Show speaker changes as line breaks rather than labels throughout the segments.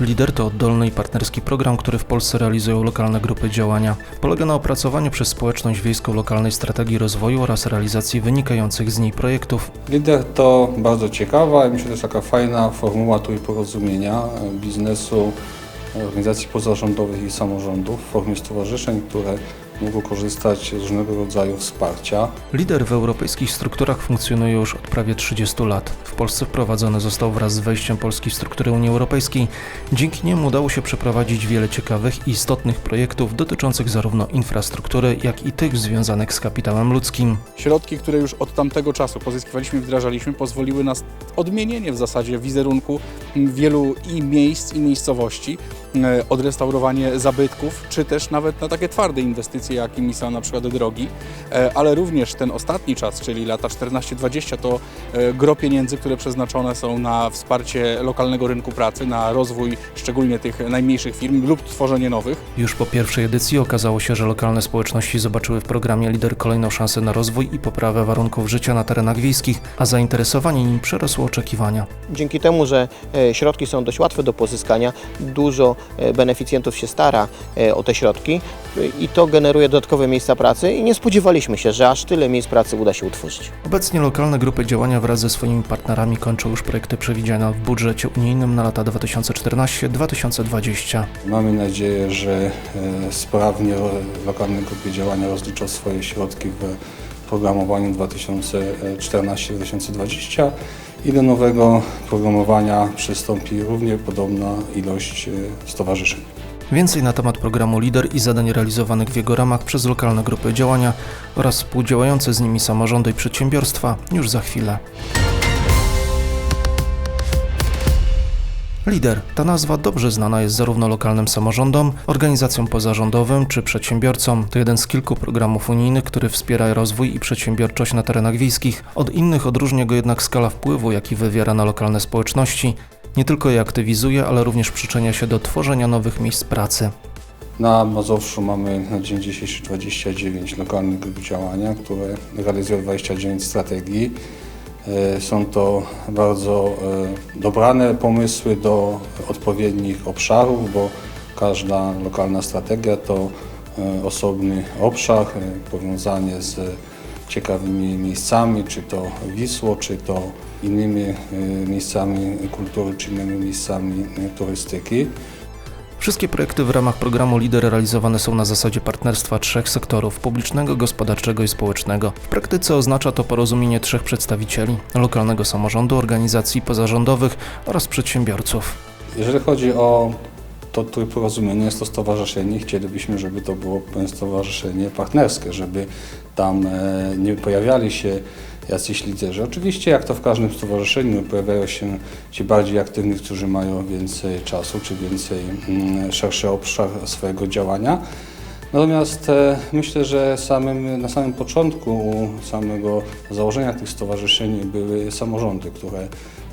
LIDER to oddolny i partnerski program, który w Polsce realizują lokalne grupy działania. Polega na opracowaniu przez społeczność wiejską lokalnej strategii rozwoju oraz realizacji wynikających z niej projektów.
Lider to bardzo ciekawa i myślę, jest taka fajna formuła tu i porozumienia e, biznesu, organizacji pozarządowych i samorządów w formie stowarzyszeń, które mogą korzystać z różnego rodzaju wsparcia.
Lider w europejskich strukturach funkcjonuje już od prawie 30 lat. W Polsce wprowadzony został wraz z wejściem Polski w struktury Unii Europejskiej. Dzięki niemu udało się przeprowadzić wiele ciekawych i istotnych projektów dotyczących zarówno infrastruktury, jak i tych związanych z kapitałem ludzkim.
Środki, które już od tamtego czasu pozyskiwaliśmy i wdrażaliśmy, pozwoliły na odmienienie w zasadzie wizerunku wielu i miejsc, i miejscowości, e, odrestaurowanie zabytków, czy też nawet na takie twarde inwestycje, jakimi są na przykład drogi, E, ale również ten ostatni czas, czyli lata 14-20, to e, gro pieniędzy, które przeznaczone są na wsparcie lokalnego rynku pracy, na rozwój szczególnie tych najmniejszych firm lub tworzenie nowych.
Już po pierwszej edycji okazało się, że lokalne społeczności zobaczyły w programie Lider kolejną szansę na rozwój i poprawę warunków życia na terenach wiejskich, a zainteresowanie nim przerosło oczekiwania.
Dzięki temu, że e, środki są dość łatwe do pozyskania, dużo beneficjentów się stara o te środki i to generuje dodatkowe miejsca pracy i nie spodziewaliśmy się, że aż tyle miejsc pracy uda się utworzyć.
Obecnie lokalne grupy działania wraz ze swoimi partnerami kończą już projekty przewidziane w budżecie unijnym na lata 2014-2020.
Mamy nadzieję, że e, sprawnie lokalne grupy działania rozliczą swoje środki w programowaniu 2014-2020 i do nowego programowania przystąpi równie podobna ilość e, stowarzyszeń.
Więcej na temat programu LIDER i zadań realizowanych w jego ramach przez lokalne grupy działania oraz współdziałające z nimi samorządy i przedsiębiorstwa już za chwilę. LIDER. Ta nazwa dobrze znana jest zarówno lokalnym samorządom, organizacjom pozarządowym czy przedsiębiorcom. To jeden z kilku programów unijnych, który wspiera rozwój i przedsiębiorczość na terenach wiejskich. Od innych odróżnia go jednak skala wpływu, jaki wywiera na lokalne społeczności. Nie tylko je aktywizuje, ale również przyczynia się do tworzenia nowych miejsc pracy.
Na Mazowszu mamy na dzień dzisiejszy 29 lokalnych grup działania, które realizują 29 strategii. E, Są to bardzo e, dobrane pomysły do odpowiednich obszarów, bo każda lokalna strategia to e, osobny obszar, powiązanie z ciekawymi miejscami, czy to Wisło, czy to innymi e, miejscami kultury, czy innymi miejscami e, turystyki.
Wszystkie projekty w ramach programu LIDER realizowane są na zasadzie partnerstwa trzech sektorów publicznego, gospodarczego i społecznego. W praktyce oznacza to porozumienie trzech przedstawicieli lokalnego samorządu, organizacji pozarządowych oraz przedsiębiorców.
Jeżeli chodzi o to trój porozumienie, jest to stowarzyszenie. Chcielibyśmy, żeby to było stowarzyszenie partnerskie, żeby tam e, nie pojawiali się jacyś liderzy. Oczywiście, jak to w każdym stowarzyszeniu, pojawiają się ci bardziej aktywni, którzy mają więcej czasu, czy więcej mm, szerszy obszar swojego działania. Natomiast e, myślę, że samym, na samym początku u samego założenia tych stowarzyszeń były samorządy, które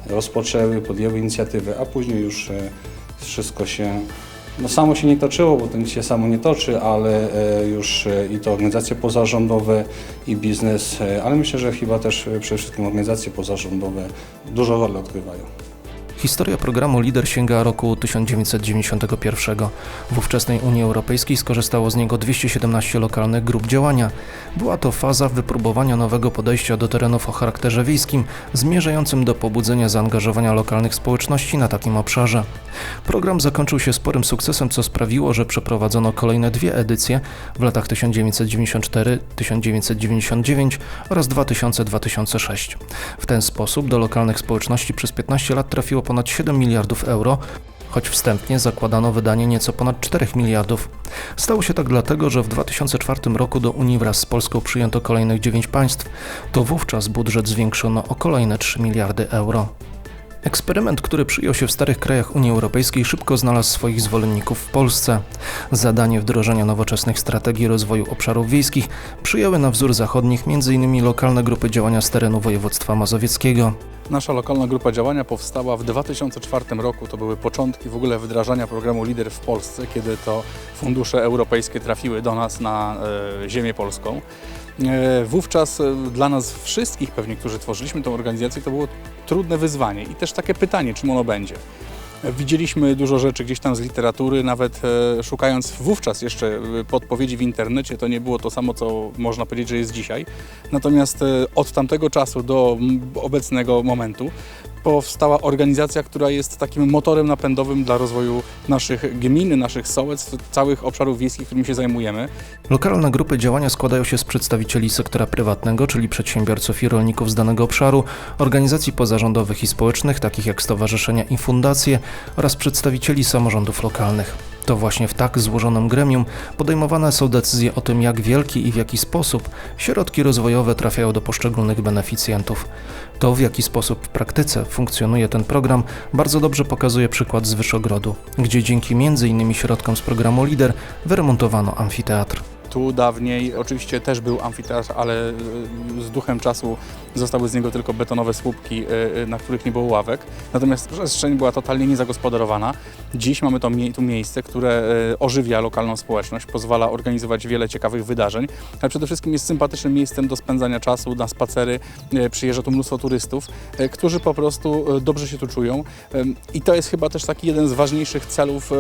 rozpoczęły, podjęły inicjatywę, a później już e, wszystko się, no samo się nie toczyło, bo to nic się samo nie toczy, ale e, już e, i to organizacje pozarządowe i biznes, e, ale myślę, że chyba też przede wszystkim organizacje pozarządowe dużo rolę odgrywają.
Historia programu LIDER sięga roku 1991. W ówczesnej Unii Europejskiej skorzystało z niego 217 lokalnych grup działania. Była to faza wypróbowania nowego podejścia do terenów o charakterze wiejskim, zmierzającym do pobudzenia zaangażowania lokalnych społeczności na takim obszarze. Program zakończył się sporym sukcesem, co sprawiło, że przeprowadzono kolejne dwie edycje w latach 1994-1999 oraz 2000-2006. W ten sposób do lokalnych społeczności przez 15 lat trafiło ponad 7 miliardów euro, choć wstępnie zakładano wydanie nieco ponad 4 miliardów. Stało się tak dlatego, że w 2004 roku do Unii wraz z Polską przyjęto kolejnych 9 państw. To wówczas budżet zwiększono o kolejne 3 miliardy euro. Eksperyment, który przyjął się w starych krajach Unii Europejskiej, szybko znalazł swoich zwolenników w Polsce. Zadanie wdrożenia nowoczesnych strategii rozwoju obszarów wiejskich przyjęły na wzór zachodnich m.in. lokalne grupy działania z terenu województwa mazowieckiego.
Nasza lokalna grupa działania powstała w 2004 roku. To były początki w ogóle wdrażania programu LIDER w Polsce, kiedy to fundusze europejskie trafiły do nas na e, ziemię polską. E, wówczas e, dla nas wszystkich pewnie, którzy tworzyliśmy tę organizację, to było trudne wyzwanie i też takie pytanie, czym ono będzie. Widzieliśmy dużo rzeczy gdzieś tam z literatury, nawet e, szukając wówczas jeszcze e, podpowiedzi w internecie, to nie było to samo, co można powiedzieć, że jest dzisiaj. Natomiast e, od tamtego czasu do obecnego momentu powstała organizacja, która jest takim motorem napędowym dla rozwoju naszych gmin, naszych sołectw, całych obszarów wiejskich, którymi się zajmujemy.
Lokalne grupy działania składają się z przedstawicieli sektora prywatnego, czyli przedsiębiorców i rolników z danego obszaru, organizacji pozarządowych i społecznych, takich jak stowarzyszenia i fundacje, oraz przedstawicieli samorządów lokalnych. To właśnie w tak złożonym gremium podejmowane są decyzje o tym, jak wielki i w jaki sposób środki rozwojowe trafiają do poszczególnych beneficjentów. To, w jaki sposób w praktyce funkcjonuje ten program, bardzo dobrze pokazuje przykład z Wyszogrodu, gdzie dzięki m.in. środkom z programu LIDER wyremontowano amfiteatr.
Tu dawniej oczywiście też był amfiteatr, ale e, z duchem czasu zostały z niego tylko betonowe słupki, e, e, na których nie było ławek. Natomiast przestrzeń była totalnie niezagospodarowana. Dziś mamy to, tu miejsce, które ożywia lokalną społeczność, pozwala organizować wiele ciekawych wydarzeń, ale przede wszystkim jest sympatycznym miejscem do spędzania czasu, na spacery. Przyjeżdża tu mnóstwo turystów, którzy po prostu dobrze się tu czują. I to jest chyba też taki jeden z ważniejszych celów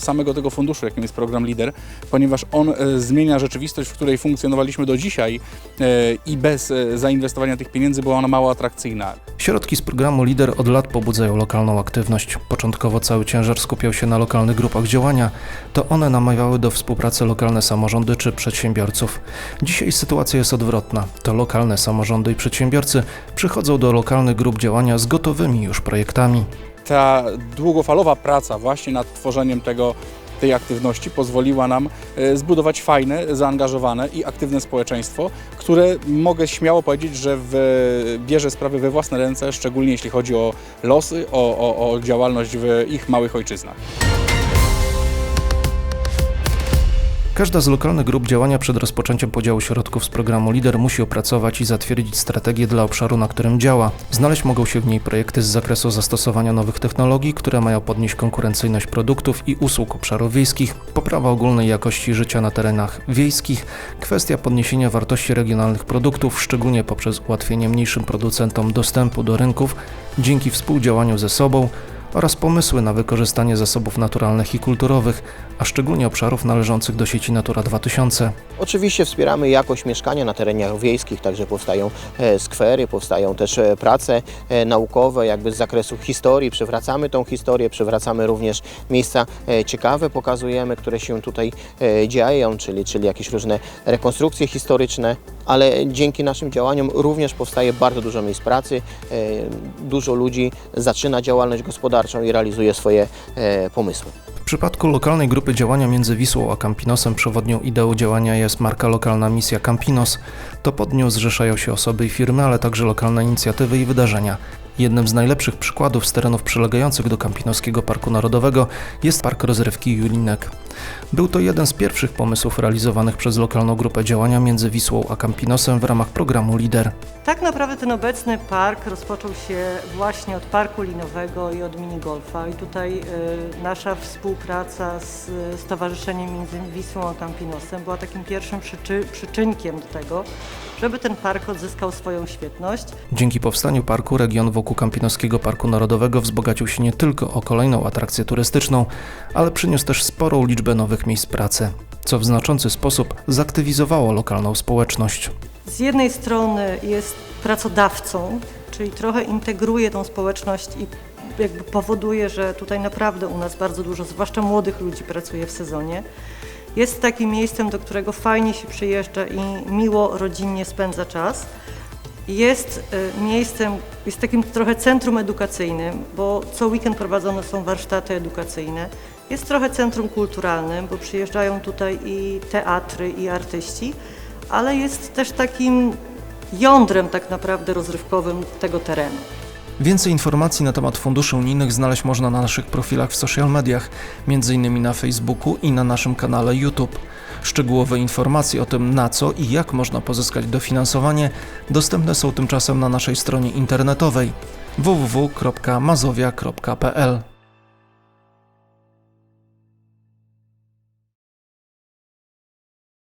samego tego funduszu, jakim jest program LIDER, ponieważ on e, zmienia rzeczywistość, w której funkcjonowaliśmy do dzisiaj e, i bez e, zainwestowania tych pieniędzy była ona mało atrakcyjna.
Środki z programu LIDER od lat pobudzają lokalną aktywność. Początkowo cały ciężar skupiał się na lokalnych grupach działania, to one namawiały do współpracy lokalne samorządy czy przedsiębiorców. Dzisiaj sytuacja jest odwrotna. To lokalne samorządy i przedsiębiorcy przychodzą do lokalnych grup działania z gotowymi już projektami.
ta długofalowa praca właśnie nad tworzeniem tego, tej aktywności pozwoliła nam e, zbudować fajne, zaangażowane i aktywne społeczeństwo, które mogę śmiało powiedzieć, że w, bierze sprawy we własne ręce, szczególnie jeśli chodzi o losy, o, o, o działalność w ich małych ojczyznach.
Każda z lokalnych grup działania przed rozpoczęciem podziału środków z programu LIDER musi opracować i zatwierdzić strategię dla obszaru, na którym działa. Znaleźć mogą się w niej projekty z zakresu zastosowania nowych technologii, które mają podnieść konkurencyjność produktów i usług obszarów wiejskich, poprawa ogólnej jakości życia na terenach wiejskich, kwestia podniesienia wartości regionalnych produktów, szczególnie poprzez ułatwienie mniejszym producentom dostępu do rynków dzięki współdziałaniu ze sobą, oraz pomysły na wykorzystanie zasobów naturalnych i kulturowych, a szczególnie obszarów należących do sieci Natura 2000.
Oczywiście wspieramy jakość mieszkania na terenach wiejskich, także powstają e, skwery, powstają też e, prace e, naukowe jakby z zakresu historii. Przywracamy tą historię, przywracamy również miejsca ciekawe, pokazujemy, które się tutaj dzieją, czyli, czyli jakieś różne rekonstrukcje historyczne, ale dzięki naszym działaniom również powstaje bardzo dużo miejsc pracy, dużo ludzi zaczyna działalność gospodarczą i realizuje swoje e, pomysły.
W przypadku lokalnej grupy działania między Wisłą a Campinosem przewodnią ideą działania jest marka lokalna Misja Campinos. To pod nią zrzeszają się osoby i firmy, ale także lokalne inicjatywy i wydarzenia. Jednym z najlepszych przykładów z terenów przylegających do Kampinoskiego Parku Narodowego jest Park Rozrywki Julinek. Był to jeden z pierwszych pomysłów realizowanych przez lokalną grupę działania między Wisłą a Campinosem w ramach programu LIDER.
Tak naprawdę ten obecny park rozpoczął się właśnie od parku linowego i od minigolfa i tutaj y, nasza współpraca z Stowarzyszeniem między Wisłą a Campinosem była takim pierwszym przyczy, przyczynkiem do tego, żeby ten park odzyskał swoją świetność.
Dzięki powstaniu parku region wokół Kampinoskiego Parku Narodowego wzbogacił się nie tylko o kolejną atrakcję turystyczną, ale przyniósł też sporą liczbę nowych miejsc pracy, co w znaczący sposób zaktywizowało lokalną społeczność.
Z jednej strony jest pracodawcą, czyli trochę integruje tą społeczność i jakby powoduje, że tutaj naprawdę u nas bardzo dużo, zwłaszcza młodych ludzi pracuje w sezonie. Jest takim miejscem, do którego fajnie się przyjeżdża i miło, rodzinnie spędza czas. Jest y, miejscem, jest takim trochę centrum edukacyjnym, bo co weekend prowadzone są warsztaty edukacyjne. Jest trochę centrum kulturalnym, bo przyjeżdżają tutaj i teatry, i artyści, ale jest też takim jądrem tak naprawdę rozrywkowym tego terenu.
Więcej informacji na temat funduszy unijnych znaleźć można na naszych profilach w social mediach, m.in. na Facebooku i na naszym kanale YouTube. Szczegółowe informacje o tym, na co i jak można pozyskać dofinansowanie, dostępne są tymczasem na naszej stronie internetowej www.mazowia.pl.